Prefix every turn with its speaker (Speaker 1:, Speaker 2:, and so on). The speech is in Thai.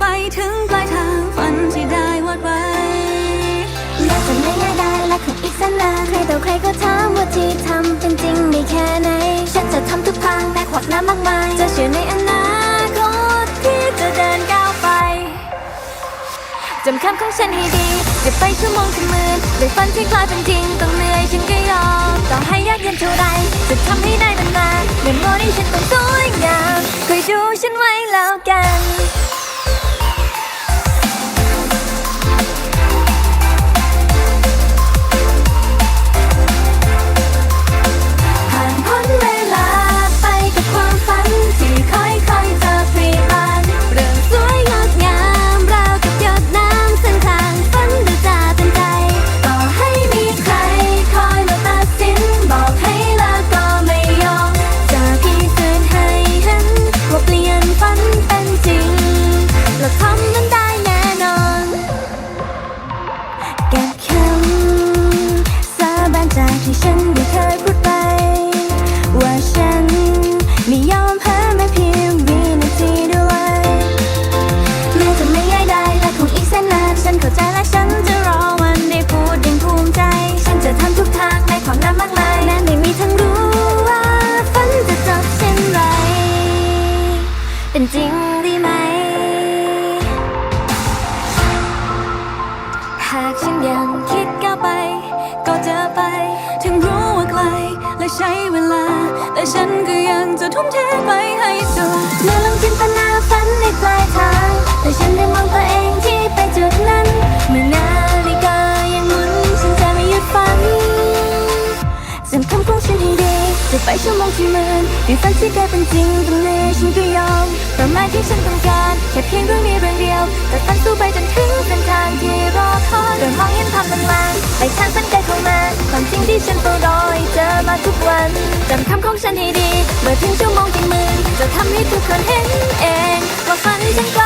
Speaker 1: ไปถึงปลายทางฝันที่ได้วาดไว้
Speaker 2: แม้จะไม่ง่ายได้และคงอีกแสนนานใครต่อใครก็ถามว่าที่ทำเป็นจริงไมีแค่ไหน ฉันจะทำทุกทางแม้ขวากน้ำมากมาย จะเชื่อในอนาคตที่จะเดินก้าวไปจำคำของฉันให้ดีจะไปชั่วโมงชั่วหมื่นด้วยฝันที่กลายเป็นจริงต้องเหนื่อยฉันก็ยอมต่อให้ยากเย็นเท่าไรจะทำให้ได้นานๆเมื่อโมนี้ฉันต้องสวยงามคอยดูฉันไว้แล้วกันางคิดก้าวไป ก็จะไป
Speaker 1: ถึงรู้ว่าไกลและใช้เวลา แต่ฉันก็ยังจะทุ่มเทไปให้สุด
Speaker 2: เมื่อลองจินตนาฝันในปลายทาง แต่ฉันได้มองตัวเองที่ไปจุดนั้น เมื่อนาฬิกายังหมุนฉันจะไม่หยุดฝันจำคำของฉันให้ดีจะไปชั่วโมงที่หมื่นด้วยฝันที่กลายเป็นจริงตรงนี้ฉันก็ยอมาหมายที่ฉันต้องการแค่เพียงเรื่องนี้เรื่องเดียวแต่ฝันสู้ไปจนถึงเส้นทางที่รอคอยโดยมองเห็นภาพมันมาไปทางสันใจของมาความจริงที่ฉันเฝ้ารอเจอมาทุกวันจำคำของฉันให้ดีเมื่อถึงชั่วโมงที่มือจะทำให้ทุกคนเห็นเองว่าฝันฉันกลายเป็น